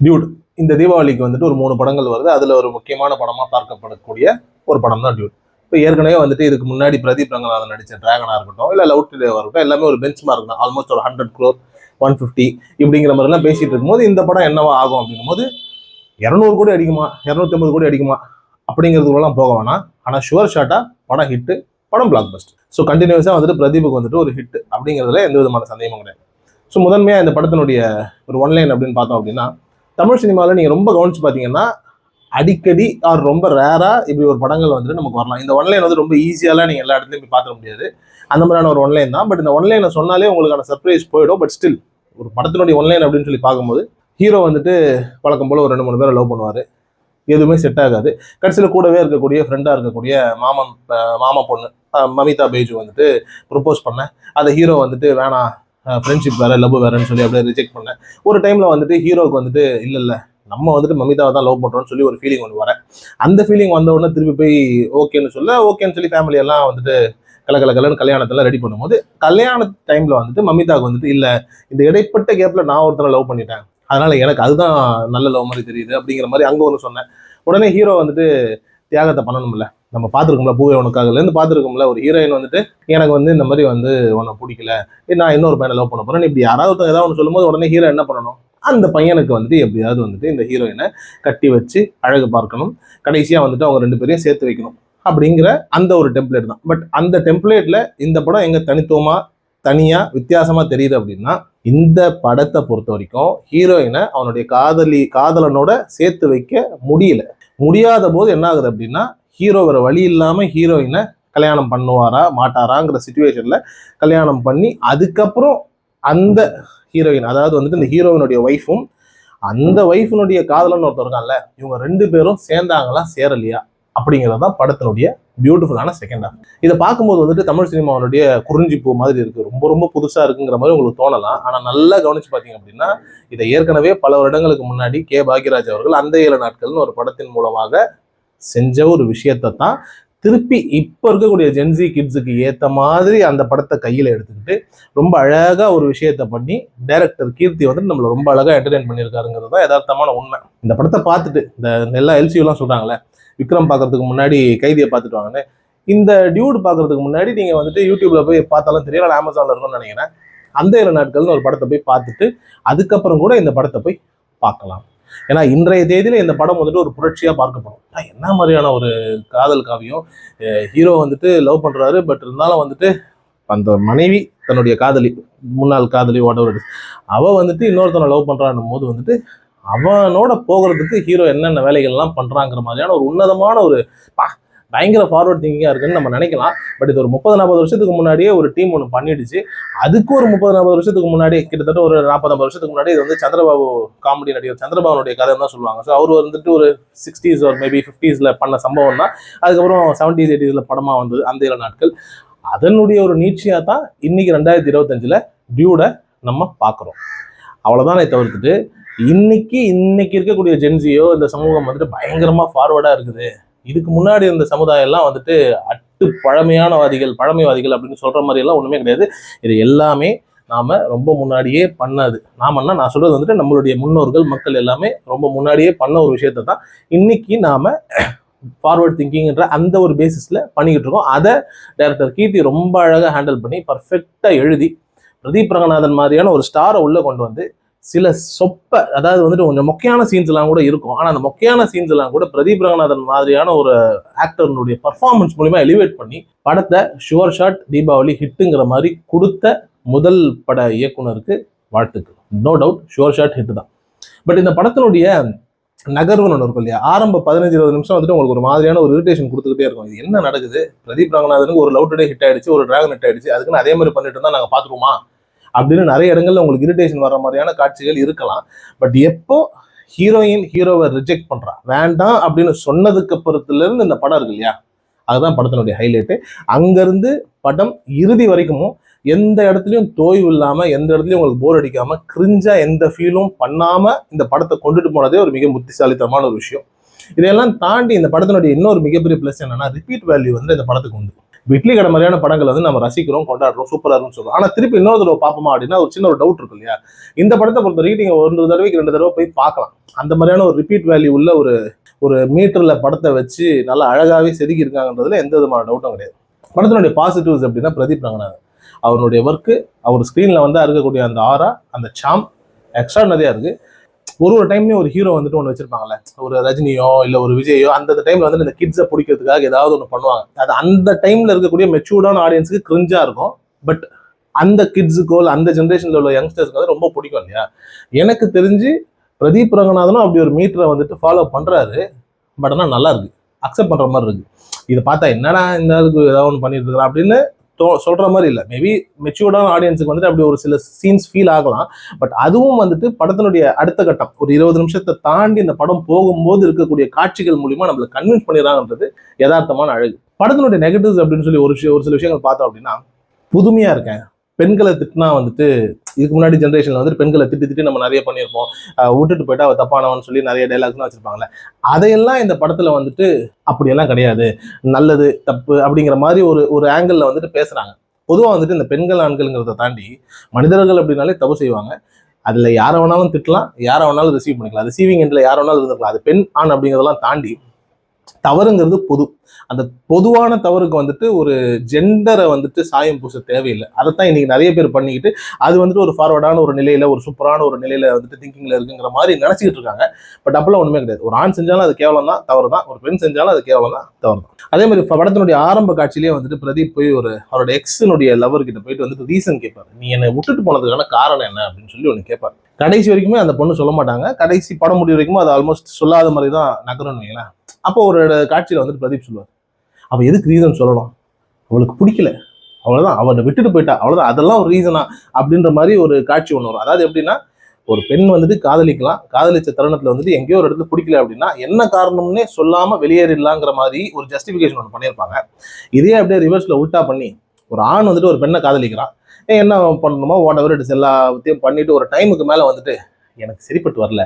Dude இந்த தீபாவளிக்கு வந்துட்டு ஒரு மூணு படங்கள் வருது. அதில் ஒரு முக்கியமான படமாக பார்க்கப்படக்கூடிய ஒரு படம் தான் டியூட் இப்போ ஏற்கனவே வந்துட்டு இதுக்கு முன்னாடி பிரதீப் ரங்கநாதன் நடித்த டிராகனாக இருக்கட்டும் இல்லை லவ் டுடேவா இருக்கட்டும் எல்லாமே ஒரு பெஞ்ச் மார்க் தான். ஆல்மோஸ்ட் ஒரு ஹண்ட்ரட் க்ரோர் ஒன் ஃபிஃப்டி இப்படிங்கிற மாதிரிலாம் பேசிட்டு இருக்கும்போது இந்த படம் என்னவா ஆகும் அப்படிங்கும்போது இரநூறு கோடி அடிக்குமா? இரநூத்தி ஐம்பது கோடி அடிக்குமா? அப்படிங்கிறதுக்குள்ளலாம் போக வேணாம். ஆனால் ஷுவர் ஷாட்டாக படம் ஹிட்டு படம் பிளாக் பஸ்ட் ஸோ கண்டினியூஸாக வந்துட்டு பிரதீபுக்கு வந்துட்டு ஒரு ஹிட் அப்படிங்கிறதுல எந்த விதமான சந்தேகமும் கிடையாது. ஸோ முதன்மையாக இந்த படத்தினுடைய ஒரு ஒன்லைன் அப்படின்னு பார்த்தோம் அப்படின்னா தமிழ் சினிமாவில் நீங்கள் ரொம்ப கவனிச்சு பார்த்தீங்கன்னா அடிக்கடி ஆர் ரொம்ப ரேராக இப்படி ஒரு படங்கள் வந்துட்டு நமக்கு வரலாம். இந்த ஒன்லைன் வந்து ரொம்ப ஈஸியாலாம் நீங்கள் எல்லா இடத்துலையும் போய் பார்த்துட முடியாது. அந்த மாதிரியான ஒரு ஒன்லைன் தான். பட் இந்த ஒன்லைனை சொன்னாலே உங்களுக்கான சர்ப்ரைஸ் போயிடும். பட் ஸ்டில் ஒரு படத்தினுடைய ஒன்லைன் அப்படின்னு சொல்லி பார்க்கும்போது ஹீரோ வந்துட்டு வழக்கம் போல் ஒரு ரெண்டு மூணு பேரை லவ் பண்ணுவார். எதுவுமே செட் ஆகாது. கடைசியில் கூடவே இருக்கக்கூடிய ஃப்ரெண்டாக இருக்கக்கூடிய மாமன் மாமா பொண்ணு மமிதா பேஜு வந்துட்டு ப்ரொப்போஸ் பண்ண அதை ஹீரோ வந்துட்டு வேணாம் ஃப்ரெண்ட்ஷிப் வேற லவ் வேறன்னு சொல்லி அப்படியே ரிஜெக்ட் பண்ணேன். ஒரு டைமில் வந்துட்டு ஹீரோவுக்கு வந்துட்டு இல்லை இல்லை நம்ம வந்துட்டு மமிதாவை தான் லவ் பண்ணுறோம்னு சொல்லி ஒரு ஃபீலிங் ஒன்று வரேன். அந்த ஃபீலிங் வந்த உடனே திருப்பி போய் ஓகேன்னு சொல்ல ஓகேன்னு சொல்லி ஃபேமிலி எல்லாம் வந்துட்டு கல கல கலன்னு கல்யாணத்தெல்லாம் ரெடி பண்ணும்போது கல்யாண டைம்ல வந்துட்டு மமிதாவுக்கு வந்துட்டு இல்லை இந்த இடைப்பட்ட கேப்ல நான் ஒருத்தரை லவ் பண்ணிட்டேன். அதனால எனக்கு அதுதான் நல்ல லவ் மாதிரி தெரியுது. அப்படிங்கிற மாதிரி அங்கே ஒன்று சொன்னேன். உடனே ஹீரோ வந்துட்டு தியாகத்தை பண்ணணும்ல. நம்ம பார்த்துருக்கோம்ல பூவே உனக்காகலேருந்து பார்த்துருக்கோம்ல ஒரு ஹீரோயின் வந்துட்டு எனக்கு வந்து இந்த மாதிரி வந்து உன்னை பிடிக்கல. நான் இன்னொரு பையனை லவ் பண்ண போறேன். இப்படி யாராவது ஏதாவது ஒன்று சொல்லும்போது உடனே ஹீரோ என்ன பண்ணணும்? அந்த பையனுக்கு வந்துட்டு எப்படியாவது வந்துட்டு இந்த ஹீரோயினை கட்டி வச்சு அழகு பார்க்கணும். கடைசியாக வந்துட்டு அவங்க ரெண்டு பேரையும் சேர்த்து வைக்கணும். அப்படிங்கிற அந்த ஒரு டெம்ப்ளேட் தான். பட் அந்த டெம்ப்ளேட்ல இந்த படம் எங்க தனித்துவமா தனியா வித்தியாசமா தெரியுது அப்படின்னா இந்த படத்தை பொறுத்த வரைக்கும் ஹீரோயினை அவனுடைய காதலி காதலனோட சேர்த்து வைக்க முடியல. முடியாத போது என்ன ஆகுது அப்படின்னா ஹீரோ வேற வழி இல்லாம ஹீரோயினை கல்யாணம் பண்ணுவாரா மாட்டாராங்கிற சுச்சுவேஷன்ல கல்யாணம் பண்ணி அதுக்கப்புறம் அந்த ஹீரோயின் அதாவது வந்துட்டு இந்த ஹீரோயினுடைய ஒய்ஃபும் அந்த ஒய்ஃபினுடைய காதலன் ஒருத்தர் இருக்கான்ல இவங்க ரெண்டு பேரும் சேர்ந்தாங்களா சேரலையா அப்படிங்கிறது தான் படத்தினுடைய பியூட்டிஃபுல்லான செகண்ட் ஹாஃப் இதை பார்க்கும்போது வந்துட்டு தமிழ் சினிமாவுடைய குறிஞ்சிப்பூ மாதிரி இருக்கு. ரொம்ப ரொம்ப புதுசா இருக்குங்கிற மாதிரி உங்களுக்கு தோணலாம். ஆனா நல்லா கவனிச்சு பார்த்தீங்க அப்படின்னா இதை ஏற்கனவே பல வருடங்களுக்கு முன்னாடி கே. பாக்யராஜ் அவர்கள் அந்த ஏழு நாட்கள்னு ஒரு படத்தின் மூலமாக செஞ்ச ஒரு விஷயத்தை தான் திருப்பி இப்போ இருக்கக்கூடிய ஜென்சி கிட்ஸுக்கு ஏற்ற மாதிரி அந்த படத்தை கையில் எடுத்துக்கிட்டு ரொம்ப அழகா ஒரு விஷயத்த பண்ணி டைரக்டர் கீர்த்தி வந்து நம்மளை ரொம்ப அழகா என்டர்டைன் பண்ணியிருக்காருங்கிறது தான் யதார்த்தமான உண்மை. இந்த படத்தை பார்த்துட்டு இந்த எல்லா எல்சியூலாம் சொல்றாங்களே விக்ரம் பார்க்கறதுக்கு முன்னாடி கைதியை பார்த்துட்டு வாங்கன்னு. இந்த டியூட் பார்க்கறதுக்கு முன்னாடி நீங்கள் வந்துட்டு யூடியூப்ல போய் பார்த்தாலும் தெரியல அமேசானில் இருக்கும்னு நினைக்கிறேன். அந்த ஏழு நாட்கள்னு ஒரு படத்தை போய் பார்த்துட்டு அதுக்கப்புறம் கூட இந்த படத்தை போய் பார்க்கலாம். ஏன்னா இன்றைய தேதியில இந்த படம் வந்துட்டு ஒரு புரட்சியாக பார்க்கப்படும். என்ன மாதிரியான ஒரு காதல் காவியம்? ஹீரோ வந்துட்டு லவ் பண்றாரு பட் இருந்தாலும் வந்துட்டு அந்த மனைவி தன்னுடைய காதலி முன்னாள் காதலி வாட் அவ வந்துட்டு இன்னொருத்தனை லவ் பண்றான்னும் போது வந்துட்டு அவனோட போகிறதுக்கு ஹீரோ என்னென்ன வேலைகள்லாம் பண்ணுறாங்கிற மாதிரியான ஒரு உன்னதமான ஒரு பா பயங்கர ஃபார்வர்ட் திங்கிங்காக இருக்குன்னு நம்ம நினைக்கலாம். பட் இது ஒரு முப்பது நாற்பது வருஷத்துக்கு முன்னாடியே ஒரு டீம் ஒன்று பண்ணிடுச்சு. அதுக்கு ஒரு முப்பது நாற்பது வருஷத்துக்கு முன்னாடி கிட்டத்தட்ட ஒரு நாற்பது ஐம்பது வருஷத்துக்கு முன்னாடி இது வந்து சந்திரபாபு காமெடி நடிகர் சந்திரபாபுனுடைய கதை தான் சொல்லுவாங்க. ஸோ அவர் வந்துட்டு ஒரு சிக்ஸ்டீஸ் ஒரு மேபி ஃபிஃப்டீஸில் பண்ண சம்பவம் தான். அதுக்கப்புறம் செவன்டீஸ் எயிட்டிஸில் படமாக வந்தது அந்த ஏழு நாட்கள். அதனுடைய ஒரு நீட்சியாக தான் இன்னைக்கு ரெண்டாயிரத்தி இருபத்தஞ்சில் டியூட நம்ம பார்க்குறோம். அவ்வளோதானே தவிர்த்துட்டு இன்னைக்கு இன்னைக்கு இருக்கக்கூடிய ஜென்சியோ இந்த சமூகம் வந்துட்டு பயங்கரமா ஃபார்வர்டா இருக்குது. இதுக்கு முன்னாடி இருந்த சமுதாயம் எல்லாம் வந்துட்டு அட்டு பழமையானவாதிகள் பழமைவாதிகள் அப்படின்னு சொல்ற மாதிரி எல்லாம் ஒண்ணுமே கிடையாது. இது எல்லாமே நாம ரொம்ப முன்னாடியே பண்ணது. நாமன்னா நான் சொல்றது வந்துட்டு நம்மளுடைய முன்னோர்கள் மக்கள் எல்லாமே ரொம்ப முன்னாடியே பண்ண ஒரு விஷயத்த தான் இன்னைக்கு நாம ஃபார்வர்ட் திங்கிங்ன்ற அந்த ஒரு பேசிஸ்ல பண்ணிக்கிட்டு இருக்கோம். அதை டேரக்டர் கீர்த்தி ரொம்ப அழகாக ஹேண்டில் பண்ணி பர்ஃபெக்டாக எழுதி பிரதீப் ரங்கநாதன் மாதிரியான ஒரு ஸ்டாரை உள்ளே கொண்டு வந்து சில சொப்ப அதாவது வந்துட்டு கொஞ்சம் மொக்கையான சீன்ஸ் எல்லாம் கூட இருக்கும். ஆனால் அந்த மொக்கையான சீன்ஸ் எல்லாம் கூட பிரதீப் ரங்கநாதன் மாதிரியான ஒரு ஆக்டர்னுடைய பர்ஃபார்மன்ஸ் மூலியமா எலிவேட் பண்ணி படத்தை ஷுவர் ஷாட் தீபாவளி ஹிட்டுங்கிற மாதிரி கொடுத்த முதல் பட இயக்குனருக்கு வாழ்த்துக்கு no doubt sure shot hit தான். பட் இந்த படத்தினுடைய நகர்வுன்னு ஒன்று இருக்கும் இல்லையா? ஆரம்ப பதினஞ்சு இருபது நிமிஷம் வந்துட்டு உங்களுக்கு ஒரு மாதிரியான ஒரு இரிட்டேஷன் கொடுத்துக்கிட்டே இருக்கும். இது என்ன நடக்குது? பிரதீப் ரங்கநாதனுக்கு ஒரு லவ் டுடே ஹிட் ஆயிடுச்சு ஒரு டிராகன் ஹிட் ஆயிடுச்சு. அதுக்குன்னு அதே மாதிரி பண்ணிட்டு இருந்தால் நாங்கள் பார்த்துருவோமா அப்படின்னு நிறைய இடங்கள்ல உங்களுக்கு இரிட்டேஷன் வர மாதிரியான காட்சிகள் இருக்கலாம். பட் எப்போ ஹீரோயின் ஹீரோவை ரிஜெக்ட் பண்றா? வேண்டாம் அப்படின்னு சொன்னதுக்கு அப்புறத்துல இருந்து இந்த படம் இருக்கு இல்லையா? அதுதான் படத்தினுடைய ஹைலைட்டு அங்கிருந்து படம் இறுதி வரைக்கும் எந்த இடத்துலையும் தோய்வு இல்லாம எந்த இடத்துலையும் உங்களுக்கு போர் அடிக்காம கிரிஞ்சா எந்த ஃபீலும் பண்ணாம இந்த படத்தை கொண்டுட்டு போனதே ஒரு மிக புத்திசாலித்தனமான ஒரு விஷயம். இதையெல்லாம் தாண்டி இந்த படத்தினுடைய இன்னொரு மிகப்பெரிய ப்ளஸ் என்னன்னா ரிப்பீட் வேல்யூ வந்து இந்த படத்துக்கு உண்டு. இட்லி கடை மாதிரியான படங்கள் வந்து நம்ம ரசிக்கிறோம் கொண்டாடுறோம் சூப்பரா இருக்கும்னு சொல்லுவோம் ஆனா திருப்பி இன்னொரு தடவை பார்ப்போமா அப்படின்னா ஒரு சின்ன ஒரு டவுட் இருக்கும் இல்லையா இந்த படத்தை பொறுத்த வரைக்கும் நீங்க ஒரு தடவைக்கு ரெண்டு தடவை போய் பார்க்கலாம். அந்த மாதிரியான ஒரு ரிப்பீட் வேல்யூ உள்ள ஒரு ஒரு மீட்டர்ல படத்தை வச்சு நல்லா அழகாவே செதுக்கி இருக்காங்கன்றதுல எந்த விதமான டவுட்டும் கிடையாது. படத்தினுடைய பாசிட்டிவ்ஸ் அப்படின்னா பிரதீப் ரங்கநாதன். அவருடைய ஒர்க்கு அவர் ஸ்க்ரீனில் வந்தால் இருக்கக்கூடிய அந்த ஆரா அந்த சாம் எக்ஸ்ட்ரா நிறையா இருக்கு. ஒரு ஒரு டைம்லயும் ஒரு ஹீரோ வந்துட்டு ஒன்று வச்சிருப்பாங்கல்ல. ஒரு ரஜினியோ இல்ல ஒரு விஜயோ அந்த டைம்ல வந்து இந்த கிட்ஸை பிடிக்கிறதுக்காக ஏதாவது ஒன்று பண்ணுவாங்க. அது அந்த டைம்ல இருக்கக்கூடிய மெச்சூர்டான ஆடியன்ஸுக்கு கிரிஞ்சா இருக்கும். பட் அந்த கிட்ஸுக்கோ இல்லை அந்த ஜென்ரேஷன்ல உள்ள யங்ஸ்டர்ஸ்க்கு வந்து ரொம்ப பிடிக்கும் இல்லையா? எனக்கு தெரிஞ்சு பிரதீப் ரங்கநாதனும் அப்படி ஒரு மீட்டரை வந்துட்டு ஃபாலோ பண்றாரு. பட் ஆனால் நல்லா இருக்கு. அக்செப்ட் பண்ற மாதிரி இருக்கு. இதை பார்த்தா என்னடா இந்த ஆளுக்கு ஏதாவது ஒன்று பண்ணிட்டு இருக்கிறான் அப்படின்னு தோ சொல்ற மாதிரி இல்லை. மேபி மெச்சூர்டான ஆடியன்ஸுக்கு வந்துட்டு அப்படி ஒரு சில சீன்ஸ் ஃபீல் ஆகலாம். பட் அதுவும் வந்துட்டு படத்தினுடைய அடுத்த கட்டம். ஒரு இருபது நிமிஷத்தை தாண்டி இந்த படம் போகும்போது இருக்கக்கூடிய காட்சிகள் மூலிமா நம்மளை கன்வின்ஸ் பண்ணிடுறாங்கன்றது யதார்த்தமான அழகு. படத்தினுடைய நெகட்டிவ்ஸ் அப்படின்னு சொல்லி ஒரு விஷயம் ஒரு சில விஷயங்கள் பார்த்தோம் அப்படின்னா புதுமையா இருக்கேன். பெண்களை திட்டினா வந்துட்டு இதுக்கு முன்னாடி ஜென்ரேஷன்ல வந்துட்டு பெண்களை திட்டி திட்டி நம்ம நிறைய பண்ணியிருப்போம். விட்டுட்டு போயிட்டா அவள் தப்பானவன் சொல்லி நிறைய டைலாக்ஸ்லாம் வச்சிருப்பாங்கல்ல. அதையெல்லாம் இந்த படத்துல வந்துட்டு அப்படியெல்லாம் கிடையாது. நல்லது தப்பு அப்படிங்கிற மாதிரி ஒரு ஒரு ஆங்கிள் வந்துட்டு பேசுறாங்க. பொதுவாக வந்துட்டு இந்த பெண்கள் ஆண்கள்ங்கிறத தாண்டி மனிதர்கள் அப்படின்னாலே தப்பு செய்வாங்க. அதில் யாரை வேணாலும் திட்டலாம் யாரை வேணாலும் ரிசீவ் பண்ணிக்கலாம். ரிசீவிங் எண்டில் யாரை வேணாலும் இருந்துக்கலாம். அது பெண் ஆண் அப்படிங்கிறதெல்லாம் தாண்டி தவறுங்கிறது பொது. அந்த பொதுவான தவறுக்கு வந்துட்டு ஒரு ஜெண்டரை வந்துட்டு சாயம் பூச தேவையில்லை. அதைத்தான் இன்னைக்கு நிறைய பேர் பண்ணிக்கிட்டு அது வந்துட்டு ஒரு ஃபார்வர்டான ஒரு நிலையில ஒரு சூப்பரான ஒரு நிலையில வந்துட்டு திங்கிங்ல இருக்குங்கிற மாதிரி நினைச்சிட்டு இருக்காங்க. பட் அப்பெல்லாம் ஒண்ணுமே கிடையாது. ஒரு ஆண் செஞ்சாலும் அது கேவலம் தான் தவறு தான் ஒரு பெண் செஞ்சாலும் அது கேவலம் தான் தவறு தான் அதே மாதிரி படத்தினுடைய ஆரம்ப காட்சியிலேயே வந்துட்டு பிரதீப் போய் ஒரு அவரோட எக்ஸினுடைய லவர் கிட்ட போயிட்டு வந்துட்டு ரீசன் கேட்பாரு. நீ என்னை விட்டுட்டு போனதுக்கான காரணம் என்ன? அப்படின்னு சொல்லி ஒன்று கேட்பாரு. கடைசி வரைக்குமே அந்த பொண்ணு சொல்ல மாட்டாங்க. கடைசி படம் முடிவு வரைக்கும் அது ஆல்மோஸ்ட் சொல்லாத மாதிரி தான் நகரும்னு வைங்களேன். அப்போ ஒரு காட்சியில் வந்துட்டு பிரதீப் சொல்லுவார். அவள் எதுக்கு ரீசன் சொல்லணும்? அவளுக்கு பிடிக்கல. அவ்வளோதான் அவனை விட்டுட்டு போயிட்டா. அவ்வளோதான் அதெல்லாம் ஒரு ரீசனா அப்படின்ற மாதிரி ஒரு காட்சி ஒன்று வரும். அதாவது எப்படின்னா ஒரு பெண் வந்துட்டு காதலிக்கலாம். காதலிச்ச தருணத்தில் வந்துட்டு எங்கேயோ ஒரு இடத்துல பிடிக்கல அப்படின்னா என்ன காரணம்னே சொல்லாமல் வெளியேறிடலாங்கிற மாதிரி ஒரு ஜஸ்டிஃபிகேஷன் ஒன்று பண்ணியிருப்பாங்க. இதே அப்படியே ரிவர்ஸில் உல்டா பண்ணி ஒரு ஆண் வந்துட்டு ஒரு பெண்ணை காதலிக்கிறான். ஏன் என்ன பண்ணணுமோ? வாட் எவர் இட்ஸ் எல்லாத்தையும் பண்ணிட்டு ஒரு டைமுக்கு மேலே வந்துட்டு எனக்கு சரிப்பட்டு வரல.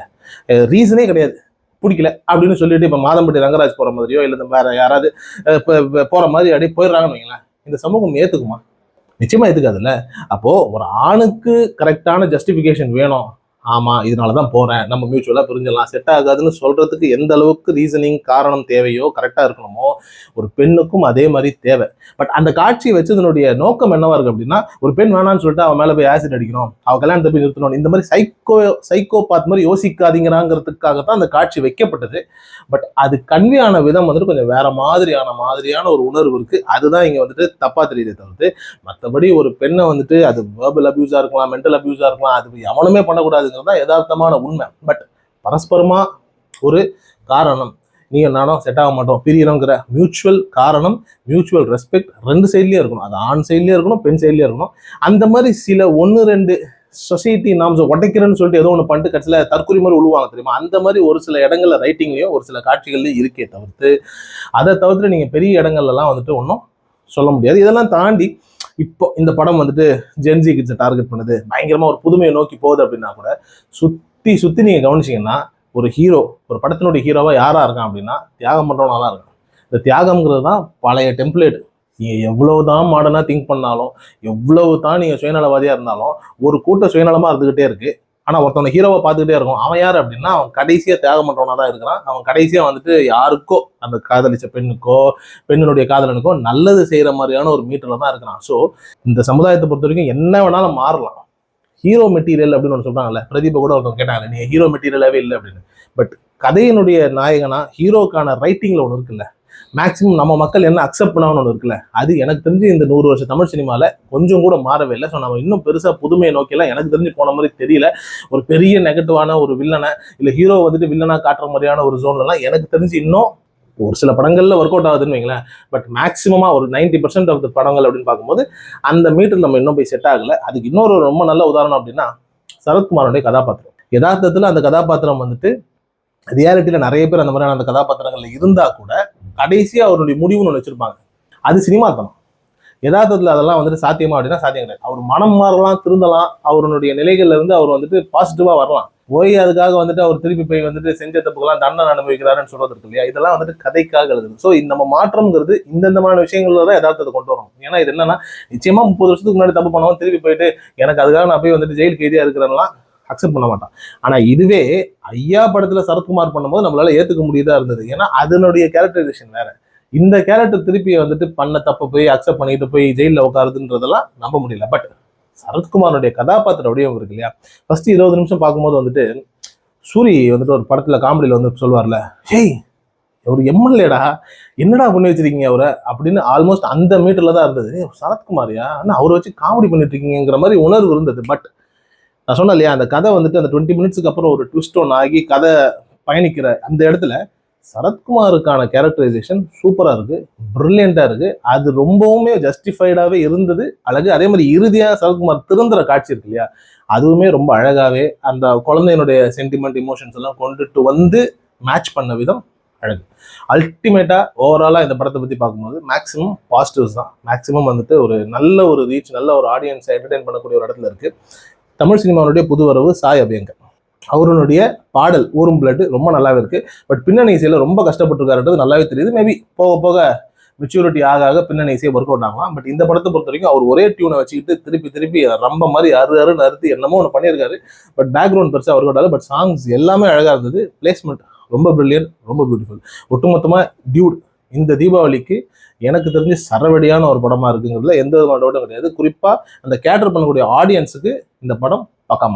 ரீசனே கிடையாது. பிடிக்கல அப்படின்னு சொல்லிட்டு இப்போ மாதம்பட்டி ரங்கராஜ் போகிற மாதிரியோ இல்லை வேற யாராவது போகிற மாதிரி அப்படியே போயிடுறாங்கன்னு வைங்களேன். இந்த சமூகம் ஏற்றுக்குமா நிச்சயமா ஏற்றுக்காதுல்ல அப்போது ஒரு ஆணுக்கு கரெக்டான ஜஸ்டிஃபிகேஷன் வேணும். ஆமாம் இதனால தான் போகிறேன் நம்ம மியூச்சுவலாக புரிஞ்சிடலாம். செட் ஆகாதுன்னு சொல்கிறதுக்கு எந்த அளவுக்கு ரீசனிங் காரணம் தேவையோ கரெக்டாக இருக்கணுமோ ஒரு பெண்ணுக்கும் அதே மாதிரி தேவை. பட் அந்த காட்சியை வச்சதனுடைய நோக்கம் என்னவா இருக்குது அப்படின்னா ஒரு பெண் வேணாம்னு சொல்லிட்டு அவன் மேலே போய் ஆசிட் அடிக்கணும் அவள் கல்யாணத்தை போய் நிறுத்தணும் இந்த மாதிரி சைக்கோ சைக்கோ பாத் மாதிரி யோசிக்காதீங்கிறாங்கிறதுக்காக தான் அந்த காட்சி வைக்கப்பட்டது. பட் அது கன்வியான விதம் வந்துட்டு கொஞ்சம் வேற மாதிரியான மாதிரியான ஒரு உணர்வு இருக்குது அதுதான் இங்கே வந்துட்டு தப்பாக தெரியுதே தவிர்த்து மற்றபடி ஒரு பெண்ணை வந்துட்டு அது வேர்பல் அப்யூஸாக இருக்கலாம் மென்டல் அப்யூஸாக இருக்கலாம் அது எவனுமே அப்படிங்கிறது தான் யதார்த்தமான உண்மை. பட் பரஸ்பரமா ஒரு காரணம். நீங்க நானும் செட் ஆக மாட்டோம். பிரியணுங்கிற மியூச்சுவல் காரணம் மியூச்சுவல் ரெஸ்பெக்ட் ரெண்டு சைட்லயும் இருக்கணும். அது ஆண் சைட்லயும் இருக்கணும் பெண் சைட்லயும் இருக்கணும். அந்த மாதிரி சில ஒன்று ரெண்டு சொசைட்டி நாம்ஸ் உடைக்கிறேன்னு சொல்லிட்டு ஏதோ ஒன்று பண்ணிட்டு கட்சியில் தற்கொலை மாதிரி உழுவாங்க தெரியுமா? அந்த மாதிரி ஒரு சில இடங்களில் ரைட்டிங்லையும் ஒரு சில காட்சிகள்லையும் இருக்கே தவிர்த்து அதை தவிர்த்து நீங்கள் பெரிய இடங்கள்லாம் வந்துட்டு ஒன்றும் சொல்ல முடியாது. இதெல்லாம் தாண்டி இப்போ இந்த படம் வந்துட்டு ஜென்சி கிட்ஸை டார்கெட் பண்ணுது. பயங்கரமா ஒரு புதுமையை நோக்கி போகுது அப்படின்னா கூட சுத்தி சுத்தி நீங்க கவனிச்சீங்கன்னா ஒரு ஹீரோ ஒரு படத்தினுடைய ஹீரோவா யாரா இருக்கான் அப்படின்னா தியாகம் பண்றவனா தான் இருக்கான். இந்த தியாகம்ங்கிறது தான் பழைய டெம்ப்ளேட் நீங்க எவ்வளவுதான் மாடர்னா திங்க் பண்ணாலும் எவ்வளவு தான் நீங்க சுயநலவாதியா இருந்தாலும் ஒரு கூட்ட சுயநலமா இருந்துகிட்டே இருக்கு. ஆனா ஒருத்தவங்க ஹீரோவை பார்த்துக்கிட்டே இருக்கும். அவன் யார் அப்படின்னா அவன் கடைசியா தியாகம் பண்றவனா தான் இருக்கிறான். அவன் கடைசியா வந்துட்டு யாருக்கோ அந்த காதலிச்ச பெண்ணுக்கோ பெண்ணினுடைய காதலனுக்கோ நல்லது செய்யற மாதிரியான ஒரு மீட்டர்ல தான் இருக்கிறான். ஸோ இந்த சமுதாயத்தை பொறுத்த வரைக்கும் என்ன வேணாலும் மாறலாம். ஹீரோ மெட்டீரியல் அப்படின்னு ஒன்று சொல்கிறாங்கல்ல பிரதீப கூட ஒருத்தவங்க கேட்டாங்க நீ ஹீரோ மெட்டீரியலாகவே இல்லை அப்படின்னு. பட் கதையினுடைய நாயகனா ஹீரோக்கான ரைட்டிங்ல ஒன்று இருக்குல்ல மேக்ஸிமம் நம்ம மக்கள் என்ன அக்செப்ட் பண்ணாங்கன்னு ஒன்று இருக்குல்ல அது எனக்கு தெரிஞ்சு இந்த நூறு வருஷம் தமிழ் சினிமாவில் கொஞ்சம் கூட மாறவே இல்லை. ஸோ நம்ம இன்னும் பெருசாக புதுமையை நோக்கிலாம் எனக்கு தெரிஞ்சு போன மாதிரி தெரியல. ஒரு பெரிய நெகட்டிவான ஒரு வில்லனை இல்லை ஹீரோ வந்துட்டு வில்லனாக காட்டுற மாதிரியான ஒரு ஜோன்லலாம் எனக்கு தெரிஞ்சு இன்னும் ஒரு சில படங்களில் ஒர்க் அவுட் ஆகுதுன்னு வைங்களேன். பட் மேக்ஸிமமாக ஒரு 90% பர்சன்ட் ஆஃப் த படங்கள் அப்படின்னு பார்க்கும்போது அந்த மீட்டர் நம்ம இன்னும் போய் செட் ஆகலை. அதுக்கு இன்னொரு ரொம்ப நல்ல உதாரணம் அப்படின்னா சரத்குமாரோடைய கதாபாத்திரம். யதார்த்தத்தில் அந்த கதாபாத்திரம் வந்துட்டு ரியாலிட்டியில் நிறைய பேர் அந்த மாதிரியான அந்த கதாபாத்திரங்களில் இருந்தால் கூட கடைசியாக அவருடைய முடிவுன்னு ஒன்று வச்சிருப்பாங்க. அது சினிமாத்தனம் யதார்த்தத்தில் அதெல்லாம் வந்துட்டு சாத்தியமா அப்படின்னா சாத்தியம் கிடையாது. அவர் மனம் மாறலாம் திருந்தலாம் அவருடைய நிலைகள்ல இருந்து அவர் வந்துட்டு பாசிட்டிவாக வரலாம். போய் அதுக்காக வந்துட்டு அவர் திருப்பி போய் வந்துட்டு செஞ்ச தப்புக்கெல்லாம் தண்டனை அனுபவிக்கிறாருன்னு சொல்றது இருக்கு இல்லையா? இதெல்லாம் வந்துட்டு கதைக்காக எழுதுது. ஸோ நம்ம மாற்றம்ங்கிறது இந்த விஷயங்கள்ல தான் யதார்த்தத்தை கொண்டு வரும் ஏன்னா இது என்னன்னா நிச்சயமா முப்பது வருஷத்துக்கு முன்னாடி தப்பு பண்ணுவோம் திருப்பி போயிட்டு எனக்கு அதுக்காக நான் போய் வந்துட்டு ஜெயில் கைதியா இருக்கிறேன்லாம் அக்செப்ட் பண்ண மாட்டான். ஆனால் இதுவே ஐயா படத்தில் சரத்குமார் பண்ணும்போது நம்மளால ஏற்றுக்க முடியுதா இருந்தது. ஏன்னா அதனுடைய கேரக்டரைசேஷன் வேற. இந்த கேரக்டர் திருப்பி வந்துட்டு பண்ண தப்ப போய் அக்செப்ட் பண்ணிட்டு போய் ஜெயிலில் உட்காருதுன்றதெல்லாம் நம்ப முடியல. பட் சரத்குமாரோடைய கதாபாத்திர வடிவம் இருக்கு இல்லையா? ஃபர்ஸ்ட் இருபது நிமிஷம் பார்க்கும்போது வந்துட்டு சூரி வந்துட்டு ஒரு படத்துல காமெடியில் வந்து சொல்லுவார்ல ஹேய் ஒரு எம்எல்ஏடா என்னடா பண்ணி வச்சிருக்கீங்க அவரை? அப்படின்னு ஆல்மோஸ்ட் அந்த மீட்டர்ல தான் இருந்தது. சரத்குமாரியா ஆனால் அவரை வச்சு காமெடி பண்ணிட்டு இருக்கீங்கிற மாதிரி உணர்வு இருந்தது. பட் நான் சொன்னேன் இல்லையா அந்த கதை வந்துட்டு அந்த டுவெண்ட்டி மினிட்ஸ்க்கு அப்புறம் ஒரு ட்விஸ்ட் ஒன் ஆகி கதை பயணிக்கிற அந்த இடத்துல சரத்குமாருக்கான கேரக்டரைசேஷன் சூப்பராக இருக்கு ப்ரில்லியண்ட்டாக இருக்கு. அது ரொம்பவுமே ஜஸ்டிஃபைடாகவே இருந்தது. அழகு அதே மாதிரி இறுதியாக சரத்குமார் திருந்துற காட்சி இருக்கு இல்லையா அதுவுமே ரொம்ப அழகாகவே அந்த குழந்தையினுடைய சென்டிமெண்ட் இமோஷன்ஸ் எல்லாம் கொண்டுட்டு வந்து மேட்ச் பண்ண விதம் அழகு. அல்டிமேட்டாக ஓவராலாக இந்த படத்தை பற்றி பார்க்கும்போது மேக்ஸிமம் பாசிட்டிவ்ஸ் தான். மேக்ஸிமம் வந்துட்டு ஒரு நல்ல ஒரு ரீச் நல்ல ஒரு ஆடியன்ஸை என்டர்டைன் பண்ணக்கூடிய ஒரு இடத்துல இருக்குது தமிழ் சினிமாவுடைய புது வரவு சாய் அபியங்கர். அவருடைய பாடல் ஊரும் பிளட் ரொம்ப நல்லாவே இருக்கு. பட் பின்னணி இசையில ரொம்ப கஷ்டப்பட்டிருக்காருன்றது நல்லாவே தெரியுது. மேபி போக போக மெச்சூரிட்டி ஆக ஆக பின்னணி இசையை ஒர்க் அவுட் ஆகலாம். பட் இந்த படத்தை பொறுத்த வரைக்கும் அவர் ஒரே டியூனை வச்சுக்கிட்டு திருப்பி திருப்பி ரொம்ப மாதிரி அரு அறுன்னு அறுத்து என்னமோ ஒன்று பண்ணியிருக்காரு. பட் பேக்ரவுண்ட் பெருசாக ஒர்க் அவுட் ஆகல. பட் சாங்ஸ் எல்லாமே அழகாக இருந்தது. பிளேஸ்மெண்ட் ரொம்ப பிரில்லியன் ரொம்ப பியூட்டிஃபுல் ஒட்டுமொத்தமாக டியூட் இந்த தீபாவளிக்கு எனக்கு தெரிஞ்சு சரவடியான ஒரு படமாக இருக்குங்கிறதுல எந்த விதமான டவுட்டும் கிடையாது. குறிப்பாக அந்த கேட்டர் பண்ணக்கூடிய ஆடியன்ஸுக்கு இந்த படம் பக்கா